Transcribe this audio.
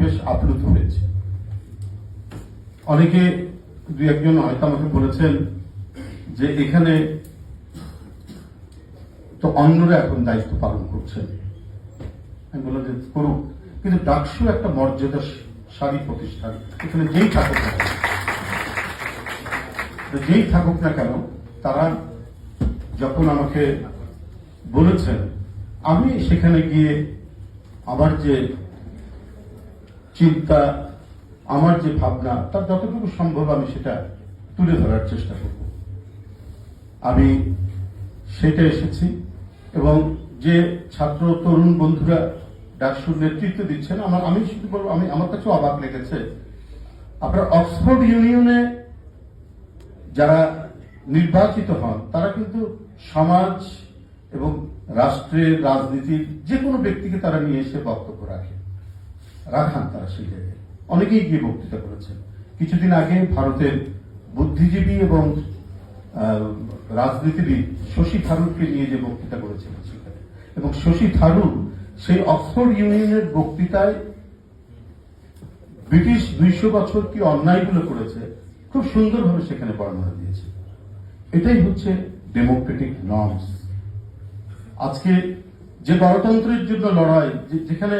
বেশ আপ্লুত হয়েছে। অনেকে দুই একজন হয়তো আমাকে বলেছেন যে এখানে তো অন্যরা এখন দায়িত্ব পালন করছেন। আমি বললাম যে করুক। কিন্তু ডাকসু একটা মর্যাদাশালী প্রতিষ্ঠান। এখানে যেই থাকুক না যেই থাকুক না কেন, তারা যখন আমাকে বলেছেন, আমি সেখানে গিয়ে আমার যে চিন্তা, আমার যে ভাবনা, তার যতটুকু সম্ভব আমি সেটা তুলে ধরার চেষ্টা করব। আমি সেটা এসেছি এবং যে ছাত্র, তরুণ বন্ধুরা ডাকসুর নেতৃত্ব দিচ্ছেন, আমার, আমি শুধু বলব, আমি, আমার কাছে অবাক লেগেছে। আপনার অক্সফোর্ড ইউনিয়নে যারা নির্বাচিত হন, তারা কিন্তু সমাজ এবং রাষ্ট্রের রাজনীতির যে কোনো ব্যক্তিকে তারা নিয়ে এসে বক্তব্য রাখে। রাখান তারা সেই জায়গায় অনেকেই গিয়ে বক্তৃতা করেছেন। কিছুদিন আগে ভারতের বুদ্ধিজীবী এবং রাজনীতিবিদ শশী থারুরকে নিয়ে যে বক্তৃতা করেছিলেন সেখানে। এবং শশী থারুর সেই অক্সফোর্ড ইউনিয়নের বক্তৃতায় ব্রিটিশ দুইশো বছর কি অন্যায়গুলো করেছে, খুব সুন্দরভাবে সেখানে বর্ণনা দিয়েছে। এটাই হচ্ছে ডেমোক্রেটিক নর্মস। আজকে যে গণতন্ত্রের জন্য লড়াই যেখানে